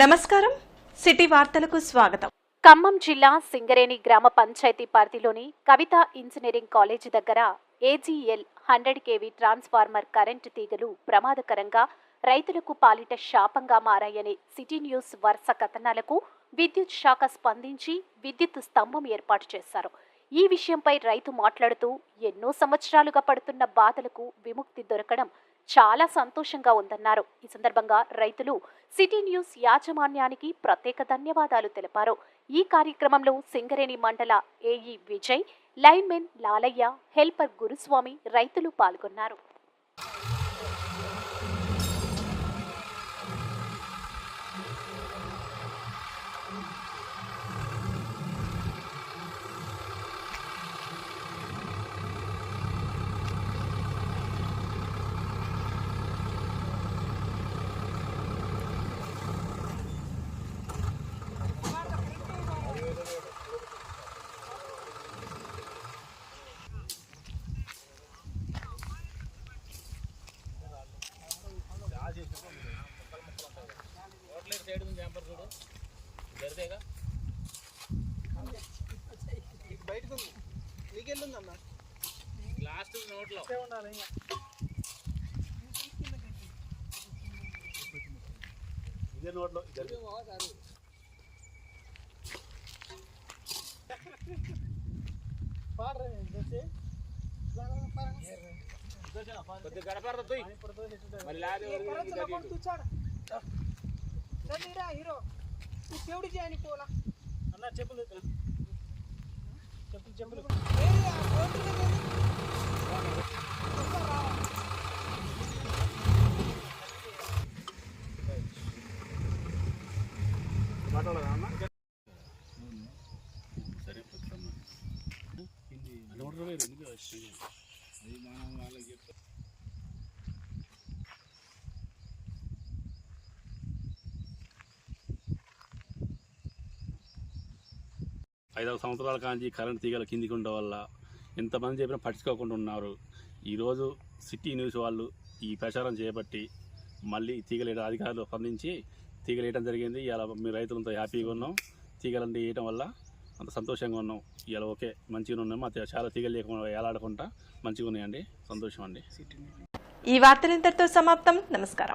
నమస్కారం. సిటీ వార్తలకు స్వాగతం. ఖమ్మం జిల్లా సింగరేణి గ్రామ పంచాయతీ పరిధిలోని కవిత ఇంజనీరింగ్ కాలేజీ దగ్గర AGL hundred KV transformer current తీగలు ప్రమాదకరంగా రైతులకు పాలిట శాపంగా మారాయనే సిటీ న్యూస్ వరుస కథనాలకు విద్యుత్ శాఖ స్పందించి విద్యుత్ స్తంభం ఏర్పాటు చేశారు. ఈ విషయంపై రైతు మాట్లాడుతూ ఎన్నో సంవత్సరాలుగా పడుతున్న బాధలకు విముక్తి దొరకడం చాలా సంతోషంగా ఉందన్నారు. ఈ సందర్భంగా రైతులు సిటీ న్యూస్ యాజమాన్యానికి ప్రత్యేక ధన్యవాదాలు తెలిపారు. ఈ కార్యక్రమంలో సింగరేణి మండల AE Vijay linemen Lalaiah helper Guruswamy రైతులు పాల్గొన్నారు. బయటకు నీకెళ్ళుందన్న లాస్ట్ నోట్లో ఉండాలి ఇదే. నోట్లో కొద్దిగా గడపడదు మళ్ళీ లారీ హీరో. చెవుడు చేయని పోలా అన్న చెప్పులు చెప్పులు చెప్పులు. సరే నోట్లో వేరు ఎందుకు? వచ్చింది అది మనం వాళ్ళకి చెప్తే ఐదవ సంవత్సరాల కాంచి కరెంట్ తీగల కిందికి ఉండడం వల్ల ఎంతమంది చెప్పినా పట్టించుకోకుండా ఉన్నారు. ఈరోజు సిటీ న్యూస్ వాళ్ళు ఈ ప్రచారం చేయబట్టి మళ్ళీ తీగలేట అధికారులు స్పందించి తీగలు వేయడం జరిగింది. ఇలా మీ రైతులంతా హ్యాపీగా ఉన్నాం. తీగలన్నీ వేయడం వల్ల అంత సంతోషంగా ఉన్నాం. ఇలా ఓకే మంచిగా ఉన్నాము చాలా తీగలు లేకుండా వేలాడకుండా మంచిగా ఉన్నాయండి. సంతోషం అండి. ఈ వార్తలు ఇంతటితో సమాప్తం. నమస్కారం.